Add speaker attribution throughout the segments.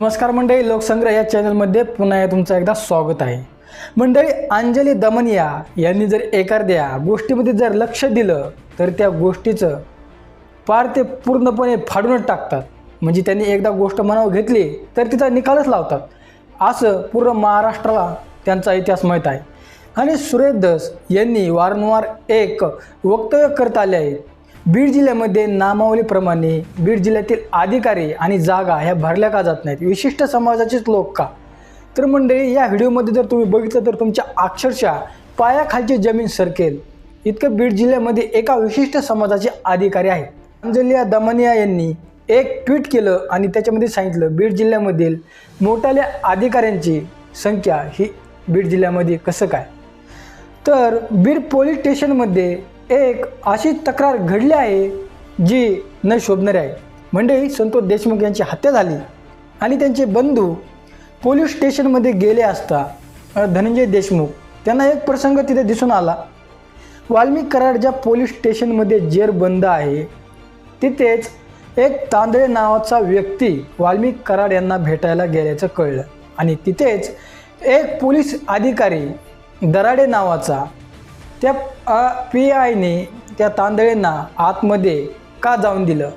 Speaker 1: नमस्कार मंडळी लोकसंग्रह या चॅनलमध्ये पुन्हा तुमचं एकदा स्वागत आहे. मंडळी अंजली दमनिया यांनी जर एखाद्या गोष्टीमध्ये जर लक्ष दिलं तर त्या गोष्टीचं पार ते पूर्णपणे फाडूनच टाकतात. म्हणजे त्यांनी एकदा गोष्ट मनावर घेतली तर तिचा निकालच लावतात. असं पूर्ण महाराष्ट्राला त्यांचा इतिहास माहीत आहे. आणि सुरेश दस यांनी वारंवार एक वक्तव्य करत आले आहेत. बीड जिल्ह्यामध्ये नामावलीप्रमाणे बीड जिल्ह्यातील अधिकारी आणि जागा ह्या भरल्या का जात नाहीत? विशिष्ट समाजाचेच लोक का? तर मंडळी या व्हिडिओमध्ये जर तुम्ही बघितलं तर तुमच्या अक्षरशः पायाखालची जमीन सरकेल. इतकं बीड जिल्ह्यामध्ये एका विशिष्ट समाजाचे अधिकारी आहेत. अंजलिया दमनिया यांनी एक ट्विट केलं आणि त्याच्यामध्ये सांगितलं बीड जिल्ह्यामधील मोठाल्या अधिकाऱ्यांची संख्या ही बीड जिल्ह्यामध्ये कसं काय? तर बीड पोलीस स्टेशनमध्ये एक अशी तक्रार घडली आहे जी न शोभणारी आहे. म्हणजे संतोष देशमुख यांची हत्या झाली आणि त्यांचे बंधू पोलीस स्टेशनमध्ये गेले असता धनंजय देशमुख त्यांना एक प्रसंग तिथे दिसून आला. वाल्मिक कराड ज्या पोलीस स्टेशनमध्ये जेरबंद आहे तिथेच एक तांदळे नावाचा व्यक्ती वाल्मिक कराड यांना भेटायला गेल्याचं कळलं. आणि तिथेच एक पोलीस अधिकारी दराडे नावाचा त्या पी आयने त्या तांदळेंना आतमध्ये का जाऊन दिलं?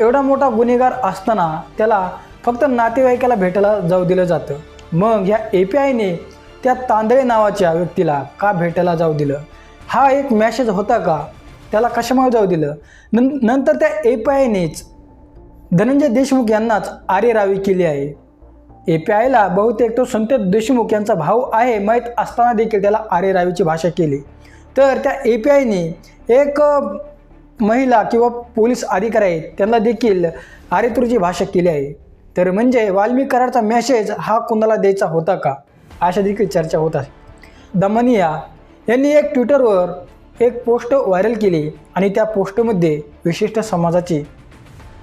Speaker 1: एवढा मोठा गुन्हेगार असताना त्याला फक्त नातेवाईकाला भेटायला जाऊ दिलं जातं. मग ह्या ए पी आयने त्या तांदळे नावाच्या व्यक्तीला का भेटायला जाऊ दिलं? हा एक मॅसेज होता का? त्याला कशामुळे जाऊ दिलं? नं नंतर त्या ए पी आयनेच धनंजय देशमुख यांनाच आरेरावी केली आहे. ए पी आयला बहुतेक तो संत देशमुख यांचा भाऊ आहे माहीत असताना देखील त्याला आरेरावीची भाषा केली. तर त्या ए पी आयने एक महिला किंवा पोलीस अधिकारी आहेत त्यांना देखील आरेतुरीची भाषा केली आहे. तर म्हणजे वाल्मिक करारचा मेसेज हा कोणाला द्यायचा होता का? अशा देखील चर्चा होत आहे. दमनिया यांनी एक ट्विटरवर एक पोस्ट व्हायरल केली आणि त्या पोस्टमध्ये विशिष्ट समाजाची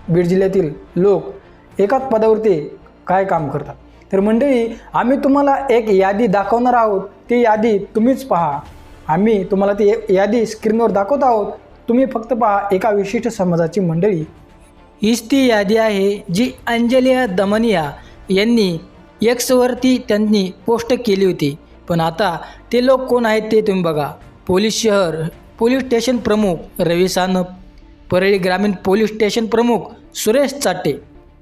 Speaker 1: बीड जिल्ह्यातील लोक एकाच पदावरती काय काम करतात तर मंडळी आम्ही तुम्हाला एक यादी दाखवणार आहोत. ती यादी तुम्हीच पहा. आम्ही तुम्हाला ती यादी स्क्रीनवर दाखवत आहोत. तुम्ही फक्त पहा एका विशिष्ट समाजाची मंडळी. हीच ती यादी आहे जी अंजलिया दमनिया यांनी एक्सवरती त्यांनी पोस्ट केली होती. पण आता ते लोक कोण आहेत ते तुम्ही बघा. पोलीस शहर पोलीस स्टेशन प्रमुख रवी सानप परळी ग्रामीण पोलीस स्टेशन प्रमुख सुरेश चाटे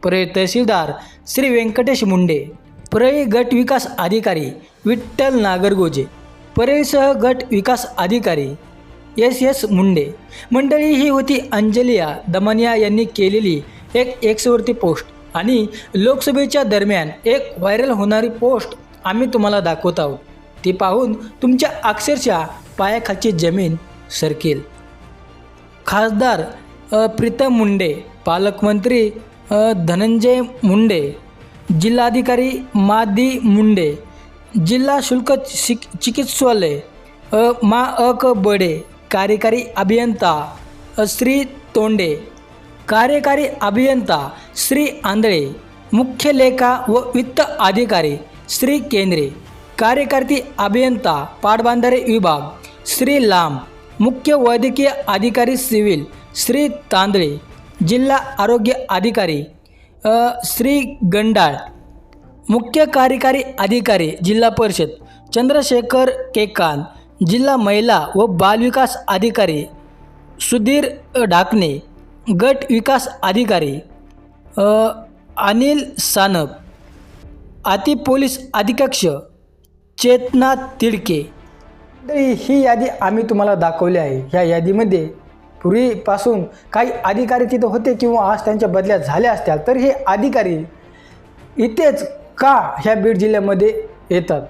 Speaker 1: परळी तहसीलदार श्री व्यंकटेश मुंडे परळी गट विकास अधिकारी विठ्ठल नागरगोजे परळीसह गट विकास अधिकारी एस एस मुंडे. मंडळी ही होती अंजलिया दमनिया यांनी केलेली एक एक्सवरती पोस्ट आणि लोकसभेच्या दरम्यान एक व्हायरल होणारी पोस्ट आम्ही तुम्हाला दाखवत आहोत. ती पाहून तुमच्या अक्षरशः पायाखालची जमीन सरकेल. खासदार प्रीतम मुंडे पालकमंत्री धनंजय मुंडे जिल्हाधिकारी मादी मुंडे जिल्हा शुल्क चिकित्सालय मा अ क बडे, कार्यकारी अभियंता श्री तोंडे, कार्यकारी अभियंता श्री आंधळे, मुख्य लेखा व वित्त अधिकारी श्री केंद्रे कार्यकारी अभियंता पाटबंधारे विभाग श्री लांब मुख्य वैद्यकीय अधिकारी सिव्हिल श्री तांदळे जिल्हा आरोग्य अधिकारी श्री गंडाळ मुख्य कार्यकारी अधिकारी जिल्हा परिषद चंद्रशेखर केकान जिल्हा महिला व बालविकास अधिकारी सुधीर ढाकणे गट विकास अधिकारी अनिल सानप अति पोलीस अधीक्षक चेतना तिडके. ही यादी आम्ही तुम्हाला दाखवली आहे. ह्या यादीमध्ये पूर्वीपासून काही अधिकारी तिथं होते किंवा आज त्यांच्या बदल्या झाल्या असत्या तर हे अधिकारी इथेच का ह्या बीड जिल्ह्यामध्ये येतात?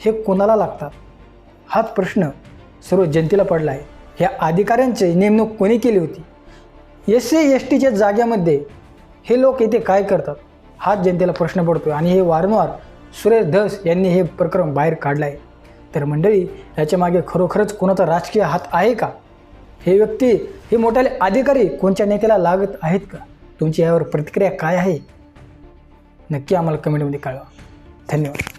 Speaker 1: हे कोणाला लागतात? हाच प्रश्न सर्व जनतेला पडला आहे ह्या अधिकाऱ्यांची नेमणूक कोणी केली होती? एस सी एस टीच्या जाग्यामध्ये हे लोक इथे काय करतात? हाच जनतेला प्रश्न पडतो आणि हे वारंवार सुरेश धस यांनी हे प्रकरण बाहेर काढलं आहे तर मंडळी याच्यामागे खरोखरच कोणाचा राजकीय हात आहे का? हे व्यक्ती हे मोठ्याले अधिकारी कोणत्या नेत्याला लागत आहेत का? तुमची यावर प्रतिक्रिया काय आहे? नक्की आम्हाला कमेंटमध्ये कळवा. धन्यवाद.